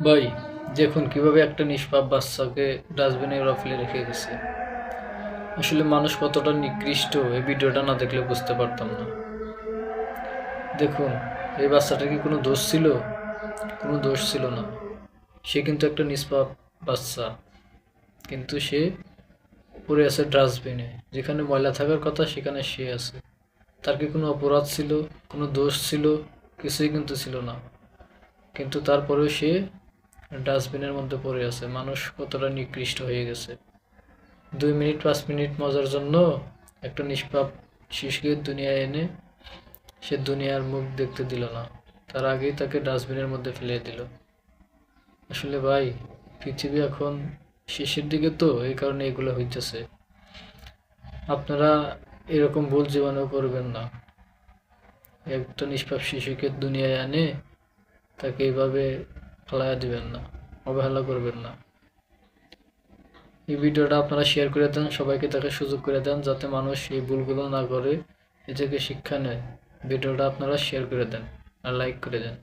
ভাই, দেখুন কীভাবে একটা নিষ্পাপ বাচ্চাকে ডাস্টবিনে ওরা ফেলে রেখে গেছে। আসলে মানুষ কতটা নিকৃষ্ট, এই ভিডিওটা না দেখলে বুঝতে পারতাম না। দেখুন, এই বাচ্চাটার কি কোনো দোষ ছিল? কোনো দোষ ছিল না। সে কিন্তু একটা নিষ্পাপ বাচ্চা। কিন্তু সে পড়ে আছে ডাস্টবিনে যেখানে ময়লা থাকার কথা, সেখানে সে আছে। তার কি কোনো অপরাধ ছিল? কোনো দোষ ছিল? কিছুই কিন্তু ছিল না। কিন্তু তারপরেও সে ডাস্টবিনের মধ্যে পড়ে আছে। মানুষ কতটা নিকৃষ্ট হয়ে গেছে। দুই মিনিট, পাঁচ মিনিট মজার জন্য একটা নিষ্পাপ শিশুকে দুনিয়ায় এনে সে দুনিয়ার মুখ দেখতে দিল না। তার আগেই তাকে ডাস্টবিনের মধ্যে ফেলে দিল। আসলে ভাই, পৃথিবী এখন শেষের দিকে তো, এই কারণে এগুলো হইতেছে। আপনারা এরকম ভুল জীবনেও করবেন না। একটা নিষ্পাপ শিশুকে দুনিয়ায় আনে, তাকে এইভাবে ফেলাইয়া দিবেন না, অবহেলা করবেন না। এই ভিডিওটা আপনারা শেয়ার করে দেন, সবাইকে তাকে সুযোগ করে দেন, যাতে মানুষ এই ভুলগুলো না করে এ থেকে শিক্ষা নেয়। ভিডিওটা আপনারা শেয়ার করে দেন আর লাইক করে দেন।